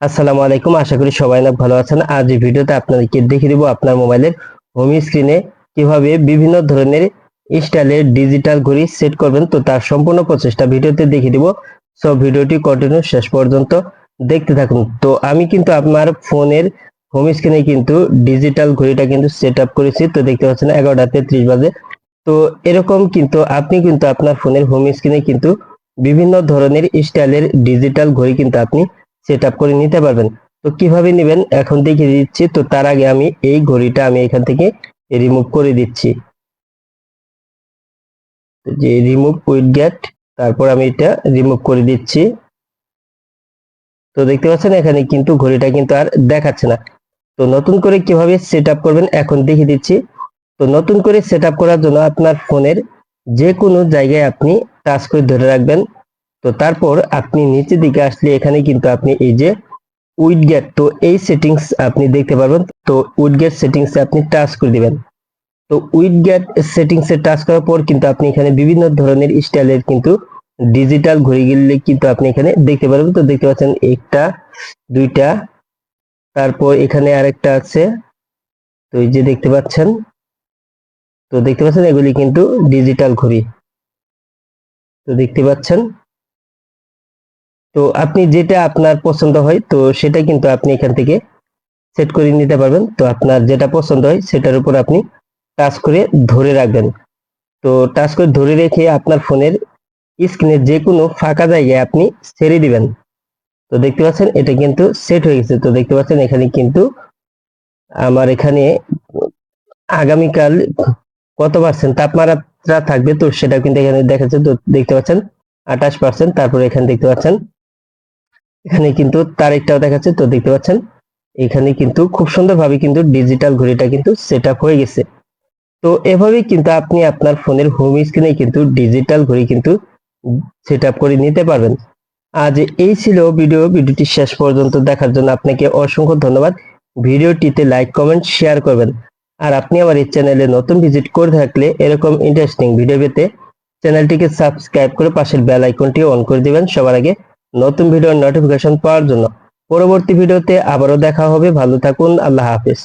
আসসালামু আলাইকুম, আশা করি সবাই অনেক ভালো আছেন। আজ এই ভিডিওতে আপনাদেরকে দেখিয়ে দিব আপনার মোবাইলের হোম স্ক্রিনে কীভাবে বিভিন্ন ধরনের স্টাইলের ডিজিটাল ঘড়ি সেট করবেন। তো তার সম্পূর্ণ প্রচেষ্টা ভিডিওতে দেখিয়ে দিব। সব ভিডিওটি কন্টিনিউ শেষ পর্যন্ত দেখতে থাকুন। তো আমি কিন্তু আমার ফোনের হোম স্ক্রিনে কিন্তু ডিজিটাল ঘড়িটা কিন্তু সেট আপ করেছি। তো দেখতে পাচ্ছেন এগারোটা তেত্রিশ বাজে। তো এরকম কিন্তু আপনি কিন্তু আপনার ফোনের হোম স্ক্রিনে কিন্তু বিভিন্ন ধরনের স্টাইলের ডিজিটাল ঘড়ি কিন্তু আপনি সেট আপ করে নিতে পারবেন। তো কীভাবে নেবেন? এখন দেখিয়ে দিচ্ছি। তো তার আগে আমি এই ঘড়িটা আমি এখান থেকে রিমুভ করে দিচ্ছি। যে রিমুভ উইথ গেট তারপর আমি এটা রিমুভ করে দিচ্ছি। তো দেখতে পাচ্ছেন, এখানে কিন্তু ঘড়িটা কিন্তু আর দেখাচ্ছে না। তো নতুন করে কীভাবে সেট করবেন? এখন দেখে দিচ্ছি। তো নতুন করে সেট করার জন্য আপনার ফোনের যে কোনো জায়গায় আপনি টাচ করে ধরে রাখবেন। তো তারপর আপনি নিচের দিকে আসলে এখানে কিন্তু আপনি এই যে উইড গেট, তো এই সেটিংস আপনি দেখতে পারবেন। তো উইডগেট সেটিংসে আপনি টাচ করে দিবেন। তো উইডগেট সেটিংসে টাচ করার পর কিন্তু আপনি এখানে বিভিন্ন ধরনের স্টাইলের কিন্তু ডিজিটাল ঘড়িগুলি কিন্তু আপনি এখানে দেখতে পারবেন। তো দেখতে পাচ্ছেন একটা, দুইটা, তারপর এখানে আরেকটা আছে। তো এই যে দেখতে পাচ্ছেন, তো দেখতে পাচ্ছেন এগুলি কিন্তু ডিজিটাল ঘড়ি। তো দেখতে পাচ্ছেন তো আপনি যেটা আপনার পছন্দ হয়, তো সেটা কিন্তু আপনি এখান থেকে সেট করে নিতে পারবেন। তো আপনার যেটা পছন্দ হয়, সেটার উপর আপনি টাচ করে ধরে রাখবেন। তো টাচ করে ধরে রেখে আপনার ফোনের স্ক্রিনের যে কোনো ফাঁকা জায়গায় আপনি ছেড়ে দিবেন। তো দেখতে পাচ্ছেন, এটা কিন্তু সেট হয়ে গেছে। তো দেখতে পাচ্ছেন, এখানে কিন্তু আমার এখানে আগামীকাল কত পার্সেন্ট তাপমাত্রা থাকবে, তো সেটা কিন্তু এখানে দেখাচ্ছে। তো দেখতে পাচ্ছেন, আঠাশ পার্সেন্ট তারপরে এখানে দেখতে পাচ্ছেন এখানে কিন্তু তারিখটাও দেখাচ্ছে, তো দেখতে পাচ্ছেন? এখানে কিন্তু খুব সুন্দরভাবে কিন্তু ডিজিটাল ঘড়িটা কিন্তু সেট হয়ে গেছে। তো এভাবেই কিন্তু আপনি আপনার ফোনের হোম স্ক্রিনে কিন্তু ডিজিটাল ঘড়ি কিন্তু সেট করে নিতে পারবেন। আজ এই ছিল ভিডিও, ভিডিওটি শেষ পর্যন্ত দেখার জন্য আপনাকে অসংখ্য ধন্যবাদ। ভিডিওটিতে লাইক কমেন্ট শেয়ার করবেন। আর আপনি আমার এই চ্যানেলে নতুন ভিজিট করে থাকলে এরকম ইন্টারেস্টিং ভিডিও পেতে চ্যানেলটিকে সাবস্ক্রাইব করে পাশের বেল আইকনটি অন করে দিবেন। সবার আগে নতুন ভিডিওর নোটিফিকেশন পাওয়ার জন্য পরবর্তী ভিডিওতে আবারও দেখা হবে। ভালো থাকুন আল্লাহ হাফিজ।